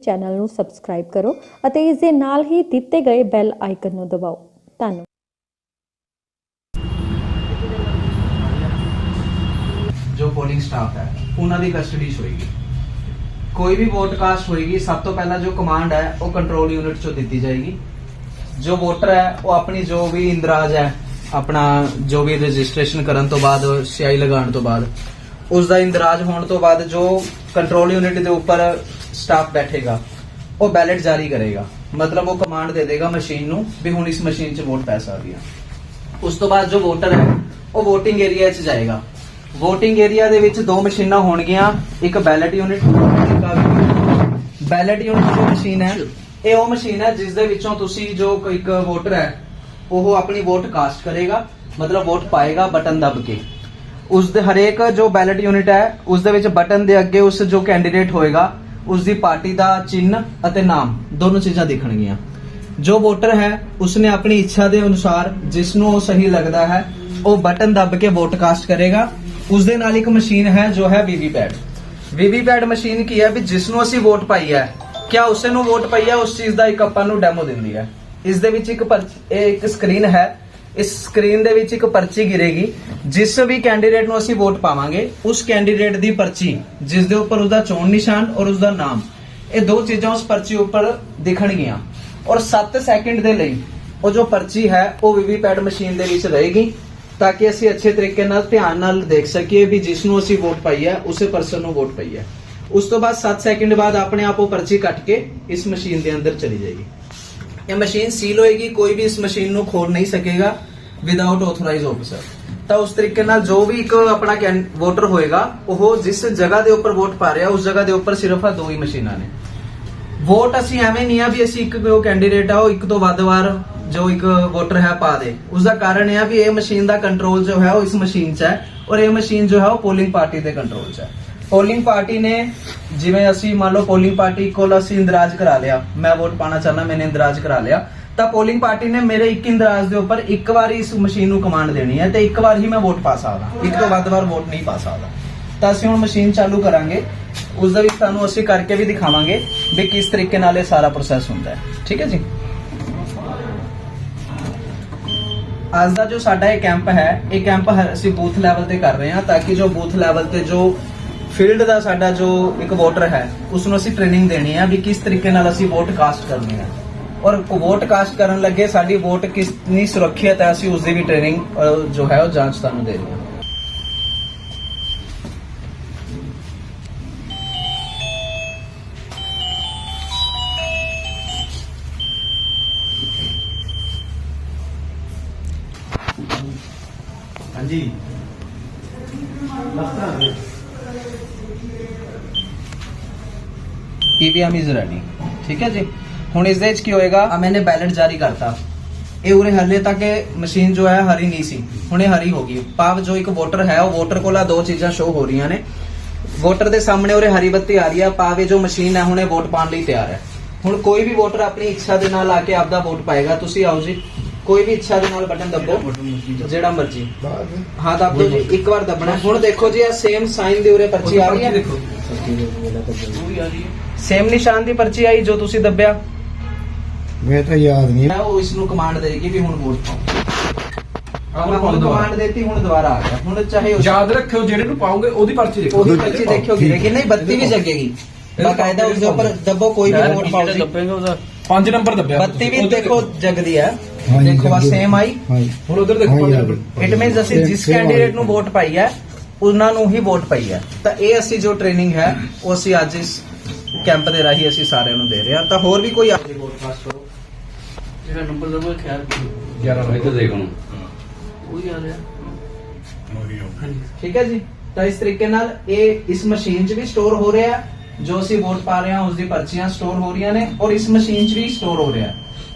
Channel ਨੂੰ subscribe ਕਰੋ ਅਤੇ ਇਸ ਦੇ ਨਾਲ ਹੀ ਦਿੱਤੇ ਗਏ ਬੈਲ ਆਈਕਨ ਨੂੰ ਦਬਾਓ। ਧੰਨਵਾਦ। ਜੋ ਪੋਲਿੰਗ ਸਟਾਫ ਹੈ, ਉਹਨਾਂ ਦੀ ਕਸਟਡੀ ਹੋਏਗੀ ਕੋਈ ਵੀ ਵੋਟ ਕਾਸਟ ਹੋਏਗੀ, ਸਭ ਤੋਂ ਪਹਿਲਾਂ ਜੋ ਕਮਾਂਡ ਹੈ, ਉਹ ਕੰਟਰੋਲ ਯੂਨਿਟ 'ਚੋਂ ਦਿੱਤੀ ਜਾਏਗੀ। ਜੋ ਵੋਟਰ ਹੈ, ਉਹ ਆਪਣੀ ਜੋ ਵੀ ਇੰਦਰਾਜ ਹੈ, ਆਪਣਾ ਜੋ ਵੀ ਰਜਿਸਟ੍ਰੇਸ਼ਨ ਕਰਨ ਤੋਂ ਬਾਅਦ, ਸਿਆਹੀ ਲਗਾਉਣ ਤੋਂ ਬਾਅਦ ਉਸ ਦਾ ਇੰਦਰਾਜ ਹੋਣ ਤੋਂ ਬਾਅਦ ਜੋ ਕੰਟਰੋਲ ਯੂਨਿਟ ਦੇ ਉੱਪਰ ਸਟਾਫ ਬੈਠੇਗਾ ਉਹ ਬੈਲਟ ਜਾਰੀ ਕਰੇਗਾ ਮਤਲਬ ਉਹ ਕਮਾਂਡ ਦੇ ਦੇਗਾ ਮਸ਼ੀਨ ਨੂੰ ਵੀ ਹੁਣ ਇਸ ਮਸ਼ੀਨ 'ਚ ਵੋਟ ਪੈ ਸਕਦੀ ਹੈ ਉਸ ਤੋਂ ਬਾਅਦ ਜੋ ਵੋਟਰ ਹੈ ਉਹ VOTING ਏਰੀਆ 'ਚ ਜਾਏਗਾ VOTING ਏਰੀਆ ਦੇ ਵਿੱਚ ਦੋ ਮਸ਼ੀਨਾਂ ਹੋਣਗੀਆਂ ਇੱਕ ਬੈਲਟ ਯੂਨਿਟ ਬੈਲਟ ਯੂਨਿਟ ਜੋ ਮਸ਼ੀਨ ਹੈ ਇਹ ਉਹ ਮਸ਼ੀਨ ਹੈ ਜਿਸ ਦੇ ਵਿੱਚੋਂ ਤੁਸੀਂ ਜੋ ਕੋਈ ਇੱਕ ਵੋਟਰ ਹੈ ਉਹ ਆਪਣੀ ਵੋਟ ਕਾਸਟ ਕਰੇਗਾ ਮਤਲਬ ਵੋਟ ਪਾਏਗਾ ਬਟਨ ਦਬ ਕੇ ਉਸ ਦੇ ਹਰੇਕ ਜੋ ਬੈਲਟ ਯੂਨਿਟ ਹੈ ਉਸ ਦੇ ਵਿੱਚ ਬਟਨ ਦੇ ਅੱਗੇ ਉਸ ਜੋ ਕੈਂਡੀਡੇਟ ਹੋਏਗਾ ਉਸ ਦੀ ਪਾਰਟੀ ਦਾ ਚਿੰਨ੍ਹ ਅਤੇ ਨਾਮ ਦੋਨੋਂ ਚੀਜ਼ਾਂ ਦਿਖਣਗੀਆਂ। ਜੋ ਵੋਟਰ ਹੈ, ਉਸਨੇ ਆਪਣੀ ਇੱਛਾ ਦੇ ਅਨੁਸਾਰ ਜਿਸ ਨੂੰ ਉਹ ਸਹੀ ਲੱਗਦਾ ਹੈ, ਉਹ ਬਟਨ ਦੱਬ ਕੇ ਵੋਟ ਕਾਸਟ ਕਰੇਗਾ। ਉਸ ਦੇ ਨਾਲ ਇੱਕ ਮਸ਼ੀਨ ਹੈ, ਜੋ ਹੈ ਵੀਵੀਪੈਟ। ਵੀਵੀਪੈਟ ਮਸ਼ੀਨ ਕੀ ਹੈ ਵੀ ਜਿਸ ਨੂੰ ਅਸੀਂ ਵੋਟ ਪਾਈ ਹੈ, ਕਿਆ ਉਸੇ ਨੂੰ ਵੋਟ ਪਾਈ ਹੈ, ਉਸ ਚੀਜ਼ ਦਾ ਇੱਕ ਆਪਾਂ ਨੂੰ ਡੈਮੋ ਦਿੰਦੀ ਹੈ। ਇਸ ਦੇ ਵਿੱਚ ਇੱਕ ਇੱਕ ਸਕਰੀਨ ਹੈ ਇਸ ਸਕਰੀਨ ਦੇ ਵਿੱਚ ਇੱਕ ਪਰਚੀ ਗਿਰੇਗੀ। ਜਿਸ ਵੀ ਕੈਂਡੀਡੇਟ ਨੂੰ ਅਸੀਂ ਵੋਟ ਪਾਵਾਂਗੇ, ਉਸ ਕੈਂਡੀਡੇਟ ਦੀ ਪਰਚੀ, ਜਿਸ ਦੇ ਉੱਪਰ ਉਹਦਾ ਚੋਣ ਨਿਸ਼ਾਨ ਔਰ ਉਸਦਾ ਨਾਮ, ਇਹ ਦੋ ਚੀਜ਼ਾਂ ਉਸ ਪਰਚੀ ਉੱਪਰ ਦਿਖਣਗੀਆਂ। ਔਰ 7 ਸੈਕਿੰਡ ਦੇ ਲਈ ਉਹ ਜੋ ਪਰਚੀ ਹੈ, ਉਹ ਵੀਵੀਪੈਟ ਮਸ਼ੀਨ ਦੇ ਵਿੱਚ ਰਹੇਗੀ, ਤਾਂ ਕਿ ਅਸੀਂ ਅੱਛੇ ਤਰੀਕੇ ਨਾਲ, ਧਿਆਨ ਨਾਲ ਦੇਖ ਸਕੀਏ ਵੀ ਜਿਸ ਨੂੰ ਅਸੀਂ ਵੋਟ ਪਾਈ ਹੈ, ਉਸੇ ਪਰਸਨ ਨੂੰ ਵੋਟ ਪਈ ਹੈ। ਉਸ ਤੋਂ ਬਾਅਦ 7 ਸੈਕਿੰਡ ਬਾਅਦ ਆਪਣੇ ਆਪ ਉਹ ਪਰਚੀ ਕੱਟ ਕੇ ਇਸ ਮਸ਼ੀਨ ਦੇ ਅੰਦਰ ਚਲੀ ਜਾਏਗੀ। ਇਹ ਮਸ਼ੀਨ ਸੀਲ ਹੋਏਗੀ, ਕੋਈ ਵੀ ਇਸ ਮਸ਼ੀਨ ਨੂੰ ਖੋਲ ਨਹੀਂ ਸਕੇਗਾ। ਵਿਦਆਊਟ ਆਥੋਰਾਈਜ਼ ਆਫੀਸਰ ਤਾਂ ਉਸ ਤਰੀਕੇ ਨਾਲ ਜੋ ਵੀ ਇੱਕ ਆਪਣਾ ਵੋਟਰ ਹੋਏਗਾ, ਉਹ ਜਿਸ ਜਗ੍ਹਾ ਦੇ ਉੱਪਰ ਵੋਟ ਪਾ ਰਿਹਾ, ਉਸ ਜਗ੍ਹਾ ਦੇ ਉੱਪਰ ਸਿਰਫ ਆ ਦੋ ਹੀ ਮਸ਼ੀਨਾਂ ਨੇ। ਵੋਟ ਅਸੀਂ ਐਵੇਂ ਨਹੀਂ ਆ ਵੀ ਅਸੀਂ ਇੱਕ ਜੋ ਕੈਂਡੀਡੇਟ ਆ, ਉਹ ਇੱਕ ਤੋਂ ਵੱਧ ਵਾਰ ਜੋ ਇੱਕ ਵੋਟਰ ਹੈ ਪਾ ਦੇ। ਉਸ ਦਾ ਕਾਰਨ ਇਹ ਆ ਵੀ ਇਹ ਮਸ਼ੀਨ ਦਾ ਕੰਟਰੋਲ ਜੋ ਹੈ, ਉਹ ਇਸ ਮਸ਼ੀਨ 'ਚ ਹੈ ਔਰ ਇਹ ਮਸ਼ੀਨ ਜੋ ਹੈ, ਉਹ ਪੋਲਿੰਗ ਪਾਰਟੀ ਦੇ ਕੰਟਰੋਲ 'ਚ ਹੈ। ਪੋਲਿੰਗ ਪਾਰਟੀ ਨੇ ਜਿਵੇਂ ਅਸੀਂ ਮੰਨ ਲਓ ਪੋਲਿੰਗ ਪਾਰਟੀ ਕੋਲ ਅਸੀਂ ਇੰਦਰਾਜ ਕਰਾ ਲਿਆ। ਮੈਂ ਵੋਟ ਪਾਣਾ ਚਾਹਨਾ ਮੈਨੇ ਇੰਦਰਾਜ ਕਰਾ ਲਿਆ। ਤਾਂ ਪੋਲਿੰਗ ਪਾਰਟੀ ਨੇ ਮੇਰੇ ਇੱਕ ਇੰਦਰਾਜ ਦੇ ਉੱਪਰ ਇੱਕ ਵਾਰ ਇਸ ਮਸ਼ੀਨ ਨੂੰ ਕਮਾਂਡ ਦੇਣੀ ਹੈ ਤੇ ਇੱਕ ਵਾਰ ਹੀ ਮੈਂ ਵੋਟ ਪਾ ਸਕਦਾ। ਇੱਕ ਤੋਂ ਵੱਧ ਵਾਰ ਵੋਟ ਨਹੀਂ ਪਾ ਸਕਦਾ। ਤਾਂ ਅਸੀਂ ਹੁਣ ਮਸ਼ੀਨ ਚਾਲੂ ਕਰਾਂਗੇ। ਉਸ ਦਾ ਵੀ ਤੁਹਾਨੂੰ ਅਸੀਂ ਕਰਕੇ ਵੀ ਦਿਖਾਵਾਂਗੇ ਵੀ ਕਿਸ ਤਰੀਕੇ ਨਾਲ ਇਹ ਸਾਰਾ ਪ੍ਰੋਸੈਸ ਹੁੰਦਾ ਹੈ। ਠੀਕ ਹੈ ਜੀ? ਅੱਜ ਦਾ ਜੋ ਸਾਡਾ ਇਹ ਕੈਂਪ ਹੈ, ਇਹ ਕੈਂਪ ਅਸੀਂ ਬੂਥ ਲੈਵਲ ਤੇ ਕਰ ਰਹੇ ਹਾਂ ਤਾਂ ਕਿ ਜੋ ਬੂਥ ਲੈਵਲ ਤੇ ਜੋ ਫੀਲਡ ਦਾ ਸਾਡਾ ਜੋ ਇੱਕ ਵੋਟਰ ਹੈ ਉਸ ਨੂੰ ਅਸੀਂ ਟ੍ਰੇਨਿੰਗ ਦੇਣੀ ਹੈ ਵੀ ਕਿਸ ਤਰੀਕੇ ਨਾਲ ਅਸੀਂ ਵੋਟ ਕਾਸਟ ਕਰਨੀ ਹੈ। ਔਰ ਵੋਟ ਕਾਸਟ ਕਰਨ ਲੱਗੇ ਸਾਡੀ ਵੋਟ ਕਿੰਨੀ ਸੁਰੱਖਿਅਤ ਹੈ ਅਸੀਂ ਉਸ ਦੀ ਵੀ ਟ੍ਰੇਨਿੰਗ ਜੋ ਹੈ ਉਹ ਜਾਂਚ ਤੁਹਾਨੂੰ ਦੇ ਰਹੇ ਹਾਂ। ਹਾਂਜੀ। ਪੀਵੀਐਮ ਇਜ਼ ਰੈਡੀ ਠੀਕ ਹੈ ਜੀ? ਹੁਣ ਇਸ ਦੇ ਵਿੱਚ ਕੀ ਹੋਏਗਾ? ਆ ਮੈਨੇ ਬੈਲਟ ਜਾਰੀ ਕਰਤਾ। ਇਹ ਉਰੇ ਹਲੇ ਤੱਕ ਇਹ ਮਸ਼ੀਨ ਜੋ ਹੈ ਹਰੀ ਨਹੀਂ ਸੀ। ਹੁਣ ਇਹ ਹਰੀ ਹੋ ਗਈ। ਭਾਵ ਜੋ ਇੱਕ ਵੋਟਰ ਹੈ ਉਹ ਵੋਟਰ ਕੋਲ ਆ ਦੋ ਚੀਜ਼ਾਂ ਸ਼ੋ ਹੋ ਰਹੀਆਂ ਨੇ। ਵੋਟਰ ਦੇ ਸਾਹਮਣੇ ਉਰੇ ਹਰੀ ਬੱਤੀ ਆ ਰਹੀ ਹੈ ਭਾਵ ਇਹ ਜੋ ਮਸ਼ੀਨ ਹੈ ਹੁਣ ਇਹ ਵੋਟ ਪਾਉਣ ਲਈ ਤਿਆਰ ਹੈ। ਹੁਣ ਕੋਈ ਵੀ ਵੋਟਰ ਆਪਣੀ ਇੱਛਾ ਦੇ ਨਾਲ ਆ ਕੇ ਆਪਦਾ ਵੋਟ ਪਾਏਗਾ। ਤੁਸੀਂ ਆਓ ਜੀ। ਕੋਈ ਵੀ ਇੱਛਾ ਦੇ ਨਾਲ ਬਟਨ ਦੱਬੋ। ਜਿਹੜਾ ਮਰਜ਼ੀ ਹਾਂ ਦੱਬ ਦਿਓ ਜੀ। ਇੱਕ ਵਾਰ ਦੱਬਣਾ। ਹੁਣ ਦੇਖੋ ਜੀ ਇਹ ਸੇਮ ਸਾਈਨ ਦੇ ਉਰੇ ਪਰਚੀ ਆ ਰਹੀ ਹੈ। ਦੇਖੋ ਸੇਮ ਨਿਸ਼ਾਨ ਦੀ ਪਰਚੀ ਆਈ ਜੋ ਤੁਸੀਂ ਦੱਬਿਆ। ਮੈਂ ਤਾਂ ਯਾਦ ਨਹੀਂ। ਮੈਂ ਉਹ ਇਸ ਨੂੰ ਕਮਾਂਡ ਦੇਗੀ ਵੀ ਹੁਣ ਵੋਟ ਪਾਓ ਆਹ ਹੁਣ। ਕਮਾਂਡ ਦੇਤੀ ਹੁਣ ਦੁਬਾਰਾ ਆ ਗਿਆ। ਹੁਣ ਚਾਹੇ ਉਸ- ਯਾਦ ਰੱਖਿਓ ਜਿਹੜੇ ਨੂੰ ਪਾਉਂਗੇ ਉਹਦੀ ਪਰਚੀ ਦੇਖੋ। ਉਹਦੀ ਪਰਚੀ ਦੇਖਿਓ ਗਿਰੇਗੀ ਨਹੀਂ ਬੱਤੀ ਵੀ ਜਗੇਗੀ। ਬਾਕਾਇਦਾ ਉਸ ਦੇ ਉੱਪਰ ਦੱਬੋ ਕੋਈ ਵੀ ਵੋਟ ਪਾਓ ਜੀ। ਪੰਜ ਨੰਬਰ ਦੱਬਿਆ ਬੱਤੀ ਵੀ ਦੇਖੋ ਜਗਦੀ ਹੈ। ਹਾਂਜੀ, ਦੇਖੋ ਆ ਜਗਦੀ। ਸੇਮ ਆਈ। ਹਾਂਜੀ ਹੁਣ ਉਧਰ ਦੇਖੋ ਹਾਂ ਪੰਜ ਯਾਰ। ਨੰਬਰ। ਇਟ ਮੀਨਸ ਅਸੀਂ ਜਿਸ Same- same ਕੈਂਡੀਡੇਟ ਆ ਨੂੰ ਵੋਟ ਪਾਈ ਹੈ ਉਹਨਾਂ ਨੂੰ ਹੀ ਵੋਟ ਪਈ ਹੈ। ਤਾਂ ਇਹ ਅਸੀਂ ਜੋ ਟ੍ਰੇਨਿੰਗ ਹੈ ਉਹ ਅਸੀਂ ਅੱਜ ਇਸ ਕੈਂਪ ਦੇ ਰਾਹੀਂ ਅਸੀਂ ਸਾਰਿਆਂ ਨੂੰ ਦੇ ਰਹੇ ਹਾਂ। ਤਾਂ ਹੋਰ ਵੀ ਕੋਈ ਆਪਣੀ ਵੋਟ ਪਾਸ ਕਰੋ ਜਿਹੜਾ ਨੰਬਰ ਦਬੋ ਖਿਆਲ ਕਰੋ 11 ਵਜੇ ਇੱਧਰ ਦੇਖੋ ਨੂੰ ਉਹੀ ਆ। ਰਿਹਾ ਠੀਕ ਹੈ ਜੀ। ਤਾਂ ਇਸ ਤਰੀਕੇ ਨਾਲ ਇਹ ਇਸ ਮਸ਼ੀਨ 'ਚ ਵੀ ਸਟੋਰ ਹੋ ਰਿਹਾ ਹੈ। ਜੋ ਅਸੀਂ ਵੋਟ ਪਾ ਰਹੇ ਹਾਂ ਉਸ ਦੀ ਪਰਚੀਆਂ ਸਟੋਰ ਹੋ ਰਹੀਆਂ ਨੇ ਔਰ ਇਸ ਮਸ਼ੀਨ 'ਚ ਵੀ ਸਟੋਰ ਹੋ ਰਿਹਾ ਹੈ।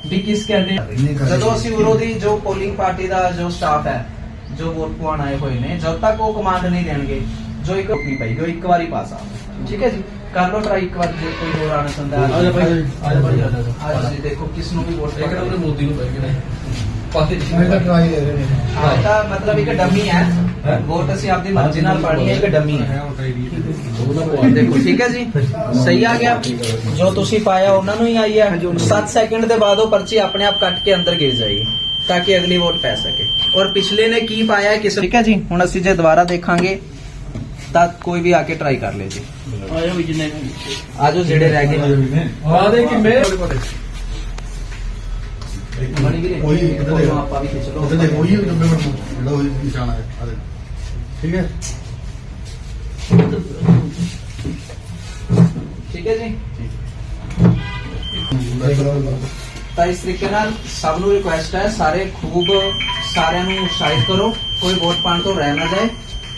ਵੀ ਕਿਸ ਕੈਂਡੀਡੇਟ ਜਦੋਂ ਅਸੀਂ ਉਰੋਂ ਦੀ ਜੋ ਪੋਲਿੰਗ ਪਾਰਟੀ ਦਾ ਜੋ ਸਟਾਫ ਹੈ ਜੋ ਵੋਟ ਪਾਉਣ ਆਏ ਹੋਏ ਨੇ ਜਦ ਤੱਕ ਉਹ ਕਮਾਂਡ ਨਹੀਂ ਦੇਣਗੇ ਜੋ ਇੱਕ ਨਹੀਂ ਪਈ ਜੋ ਇੱਕ ਵਾਰੀ ਪਾਸ ਆ। ਠੀਕ ਹੈ ਜੀ। ਕਰ ਲਓ ਟਰਾਈ ਇੱਕ ਵਾਰ ਜੇ ਕੋਈ ਹੋਰ ਆਣਾ ਚਾਹੁੰਦਾ ਹੈ। ਆ ਜਾ ਭਾਈ। ਆ ਜਾ ਭਾਈ ਆ ਜਾ ਆ ਜੀ। ਦੇਖੋ ਕਿਸ ਨੂੰ ਵੀ ਵੋਟ ਕਿਹੜਾ ਉਹਨੇ ਮੋਦੀ ਨੂੰ ਪੈ ਗਿਆ? ਪਾਸੇ ਮੈਂ ਤਾਂ ਟਰਾਈ ਦੇ ਰਹੇ ਨੇ। ਹਾਂ ਤਾਂ ਮਤਲਬ ਇੱਕ ਡਮੀ ਹੈ। ਵੋਟ ਅਸੀਂ ਆਪਦੀ ਮਰਜ਼ੀ ਨਾਲ ਪਾਣੀ ਹੈ ਇੱਕ ਡਮੀ ਹੈ। ਦੇਖੋ ਠੀਕ ਹੈ ਜੀ। ਸਹੀ ਆ ਗਿਆ। ਜੋ ਤੁਸੀਂ ਪਾਇਆ ਉਹਨਾਂ ਨੂੰ ਹੀ ਆਈ ਹੈ। 7 ਸੈਕਿੰਡ ਦੇ ਬਾਅਦ ਉਹ ਪਰਚੀ ਆਪਣੇ ਆਪ ਕੱਟ ਕੇ ਅੰਦਰ ਗਿਰ ਜਾਏਗੀ ਤਾਂ ਕਿ ਅਗਲੀ ਵੋਟ ਪੈ ਸਕੇ। ਔਰ ਪਿਛਲੇ ਨੇ ਕੀ ਪਾਇਆ ਹੈ ਕਿਸ ਠੀਕ ਹੈ ਜੀ। ਹੁਣ ਅਸੀਂ ਜੇ ਦੁਬਾਰਾ ਦੇਖਾਂਗੇ ਤਾਂ ਕੋਈ ਵੀ ਆ ਕੇ ਟਰਾਈ ਕਰ ਲੇ ਜੀ। ਆਇਆ ਵੀ ਜਿੰਨੇ ਆਜੋ ਜਿਹੜੇ ਰਹਿ ਗਏ ਨੇ। ਆ ਦੇ ਕਿ ਮੈਂ ਬਣੀ ਵੀਰੇ ਉਹੀ ਇੱਧਰ ਦੇ ਆਪਾਂ ਵੀ ਖਿੱਚ ਲਓ। ਉਹਦੇ ਦੇ ਉਹੀ 90 ਮਿੰਟ ਨੂੰ ਜਿਹੜਾ ਉਹੀ ਨਿਸ਼ਾਨ ਹੈ ਆ ਦੇ। ਠੀਕ ਹੈ? ਠੀਕ ਹੈ ਜੀ? ਦੇਖ ਲਓ ਤਾਂ ਇਸ ਤਰੀਕੇ ਨਾਲ ਸਭ ਨੂੰ ਰਿਕੁਐਸਟ ਹੈ ਸਾਰੇ ਖੂਬ ਸਾਰਿਆਂ ਨੂੰ ਉਤਸ਼ਾਹਿਤ ਕਰੋ ਕੋਈ ਵੋਟ ਪਾਣ ਤੋਂ ਰਹਿ ਨਾ ਜਾਏ।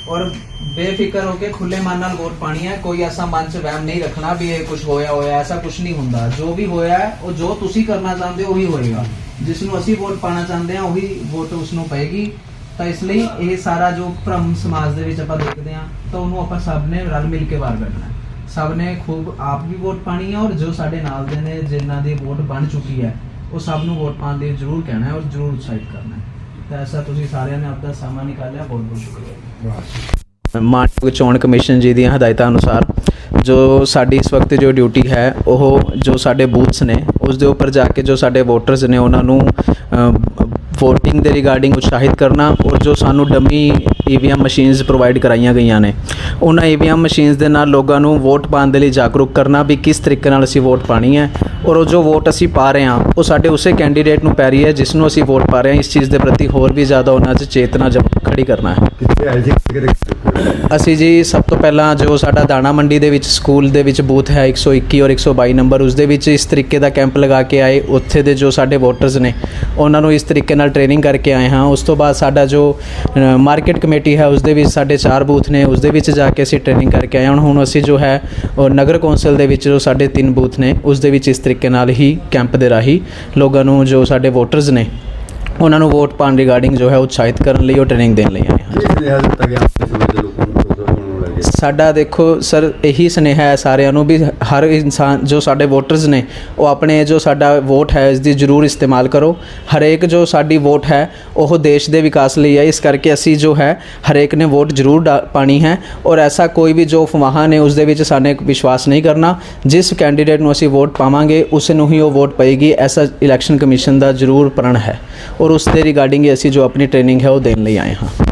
ਔਰ ਬੇਫਿਕਰ ਹੋ ਕੇ ਖੁੱਲੇ ਮਨ ਨਾਲ ਵੋਟ ਪਾਣੀ ਹੈ। ਕੋਈ ਐਸਾ ਮਨ 'ਚ ਵਹਿਮ ਨਹੀਂ ਰੱਖਣਾ ਵੀ ਇਹ ਕੁਝ ਹੋਇਆ ਹੋਇਆ, ਐਸਾ ਕੁਝ ਨਹੀਂ ਹੁੰਦਾ। ਜੋ ਵੀ ਹੋਇਆ ਹੈ, ਉਹ ਜੋ ਤੁਸੀਂ ਕਰਨਾ ਚਾਹੁੰਦੇ ਹੋ, ਉਹੀ ਹੋਏਗਾ। ਜਿਸ ਨੂੰ ਅਸੀਂ ਵੋਟ ਪਾਣਾ ਚਾਹੁੰਦੇ ਹਾਂ, ਉਹੀ ਵੋਟ ਉਸ ਨੂੰ ਪਏਗੀ। ਤਾਂ ਇਸ ਲਈ ਇਹ ਸਾਰਾ ਜੋ ਭ੍ਰਮ ਸਮਾਜ ਦੇ ਵਿੱਚ ਆਪਾਂ ਦੇਖਦੇ ਹਾਂ, ਤਾਂ ਉਹਨੂੰ ਆਪਾਂ ਸਭ ਨੇ ਰਲ ਮਿਲ ਕੇ ਬਾਹਰ ਕੱਢਣਾ ਹੈ। ਸਭ ਨੇ ਖੂਬ ਆਪ ਵੀ ਵੋਟ ਪਾਣੀ ਹੈ ਔਰ ਜੋ ਸਾਡੇ ਨਾਲ ਦੇ ਨੇ, ਜਿਨ੍ਹਾਂ ਦੀ ਵੋਟ ਬਣ ਚੁੱਕੀ ਹੈ, ਉਹ ਸਭ ਨੂੰ ਵੋਟ ਪਾਉਣ ਲਈ ਜ਼ਰੂਰ ਕਹਿਣਾ ਹੈ ਔਰ ਜ਼ਰੂਰ ਉਤਸ਼ਾਹਿਤ ਕਰਨਾ ਹੈ। ਤਾਂ ਐਸਾ ਤੁਸੀਂ ਸਾਰਿਆਂ ਨੇ ਆਪਣਾ ਸਮਾਂ ਨਿਕਾਲਿਆ, ਬਹੁਤ ਬਹੁਤ ਸ਼ੁਕਰੀਆ। ਮਾਨਯੋਗ ਚੋਣ ਕਮਿਸ਼ਨ ਜੀ ਦੀਆਂ ਹਦਾਇਤਾਂ ਅਨੁਸਾਰ ਜੋ ਸਾਡੀ ਇਸ ਵਕਤ ਜੋ ਡਿਊਟੀ ਹੈ, ਉਹ ਜੋ ਸਾਡੇ ਬੂਥਸ ਨੇ, ਉਸ ਦੇ ਉੱਪਰ ਜਾ ਕੇ ਜੋ ਸਾਡੇ ਵੋਟਰਸ ਨੇ, ਉਹਨਾਂ ਨੂੰ ਵੋਟਿੰਗ ਦੇ ਰਿਗਾਰਡਿੰਗ ਉਤਸ਼ਾਹਿਤ ਕਰਨਾ ਔਰ ਜੋ ਸਾਨੂੰ ਡਮੀ ਈਵੀਐਮ ਮਸ਼ੀਨਸ ਪ੍ਰੋਵਾਈਡ ਕਰਾਈਆਂ ਗਈਆਂ ਨੇ। ਉਹਨਾਂ ਈਵੀਐਮ ਮਸ਼ੀਨਸ ਦੇ ਨਾਲ ਲੋਕਾਂ ਨੂੰ ਵੋਟ ਪਾਉਣ ਦੇ ਲਈ ਜਾਗਰੂਕ ਕਰਨਾ ਵੀ ਕਿਸ ਤਰੀਕੇ ਨਾਲ ਅਸੀਂ ਵੋਟ ਪਾਣੀ ਹੈ ਔਰ ਉਹ ਜੋ ਵੋਟ ਅਸੀਂ ਪਾ ਰਹੇ ਹਾਂ, ਉਹ ਸਾਡੇ ਉਸੇ ਕੈਂਡੀਡੇਟ ਨੂੰ ਪੈ ਰਹੀ ਹੈ ਜਿਸ ਨੂੰ ਅਸੀਂ ਵੋਟ ਪਾ ਰਹੇ ਹਾਂ। ਇਸ ਚੀਜ਼ ਦੇ ਪ੍ਰਤੀ ਹੋਰ ਵੀ ਜ਼ਿਆਦਾ ਉਹਨਾਂ 'ਚ ਚੇਤਨਾ ਜਮ ਖੜੀ ਕਰਨਾ ਹੈ। ਅਸੀਂ ਜੀ ਸਭ ਤੋਂ ਪਹਿਲਾਂ ਜੋ ਸਾਡਾ ਦਾਣਾ ਮੰਡੀ ਦੇ ਵਿੱਚ ਸਕੂਲ ਦੇ ਵਿੱਚ ਬੂਥ ਹੈ 121 ਔਰ 122 ਨੰਬਰ, ਉਸ ਦੇ ਵਿੱਚ ਇਸ ਤਰੀਕੇ ਦਾ ਕੈਂਪ ਲਗਾ ਕੇ ਆਏ। ਉੱਥੇ ਦੇ ਜੋ ਸਾਡੇ ਵੋਟਰਸ ਨੇ, ਉਹਨਾਂ ਨੂੰ ਇਸ ਤਰੀਕੇ ਨਾਲ ਟ੍ਰੇਨਿੰਗ ਕਰਕੇ ਆਏ ਹਾਂ। ਉਸ ਤੋਂ ਬਾਅਦ ਸਾਡਾ ਜੋ ਮਾਰਕੀਟ ਕਮੇਟੀ ਹੈ, ਉਸ ਦੇ ਵਿੱਚ ਸਾਡੇ ਚਾਰ ਬੂਥ ਨੇ, ਉਸ ਦੇ ਵਿੱਚ ਜਾ ਕੇ ਅਸੀਂ ਟ੍ਰੇਨਿੰਗ ਕਰਕੇ ਆਏ ਹਾਂ। ਹੁਣ ਅਸੀਂ ਜੋ ਹੈ, ਉਹ ਨਗਰ ਕੌਂਸਲ ਦੇ ਵਿੱਚ ਜੋ ਸਾਡੇ ਤਿੰਨ ਬੂਥ ਨੇ, ਉਸ ਦੇ ਵਿੱਚ ਇਸ ਤਰੀਕੇ ਨਾਲ ਹੀ ਕੈਂਪ ਦੇ ਰਾਹੀਂ ਲੋਕਾਂ ਨੂੰ ਜੋ ਸਾਡੇ ਵੋਟਰਸ ਨੇ ਉਹਨਾਂ ਨੂੰ ਵੋਟ ਪਾਉਣ ਰਿਗਾਰਡਿੰਗ ਜੋ ਹੈ ਉਤਸ਼ਾਹਿਤ ਕਰਨ ਲਈ ਉਹ ਟ੍ਰੇਨਿੰਗ ਦੇਣ ਲਈ ਆਏ ਹਾਂ ਕੀ ਸੁਨੇਹਾ ਦਿੱਤਾ ਗਿਆ ਆਪਣੇ ਸਮੇਂ ਦੇ ਲੋਕਾਂ ਸਾਡਾ ਦੇਖੋ ਸਰ, ਇਹੀ ਸੁਨੇਹਾ ਹੈ ਸਾਰਿਆਂ ਨੂੰ ਵੀ ਹਰ ਇਨਸਾਨ, ਜੋ ਸਾਡੇ ਵੋਟਰਸ ਨੇ, ਉਹ ਆਪਣੇ ਜੋ ਸਾਡਾ ਵੋਟ ਹੈ, ਇਸ ਦੀ ਜ਼ਰੂਰ ਇਸਤੇਮਾਲ ਕਰੋ। ਹਰੇਕ ਜੋ ਸਾਡੀ ਵੋਟ ਹੈ, ਉਹ ਦੇਸ਼ ਦੇ ਵਿਕਾਸ ਲਈ ਹੈ। ਇਸ ਕਰਕੇ ਅਸੀਂ ਜੋ ਹੈ, ਹਰੇਕ ਨੇ ਵੋਟ ਜ਼ਰੂਰ ਡਾ- ਪਾਣੀ ਹੈ। ਔਰ ਐਸਾ ਕੋਈ ਵੀ ਜੋ ਅਫਵਾਹਾਂ ਨੇ, ਉਸ ਦੇ ਵਿੱਚ ਸਾਨੇ ਵਿਸ਼ਵਾਸ ਨਹੀਂ ਕਰਨਾ। ਜਿਸ ਕੈਂਡੀਡੇਟ ਨੂੰ ਅਸੀਂ ਵੋਟ ਪਾਵਾਂਗੇ, ਉਸ ਨੂੰ ਹੀ ਉਹ ਵੋਟ ਪਏਗੀ। ਐਸਾ ਇਲੈਕਸ਼ਨ ਕਮਿਸ਼ਨ ਦਾ ਜ਼ਰੂਰ ਪ੍ਰਣ ਹੈ। ਔਰ ਉਸ ਦੇ ਰਿਗਾਰਡਿੰਗ ਹੀ ਅਸੀਂ ਜੋ ਆਪਣੀ ਟ੍ਰੇਨਿੰਗ ਹੈ, ਉਹ ਦੇਣ ਲਈ ਆਏ ਹਾਂ।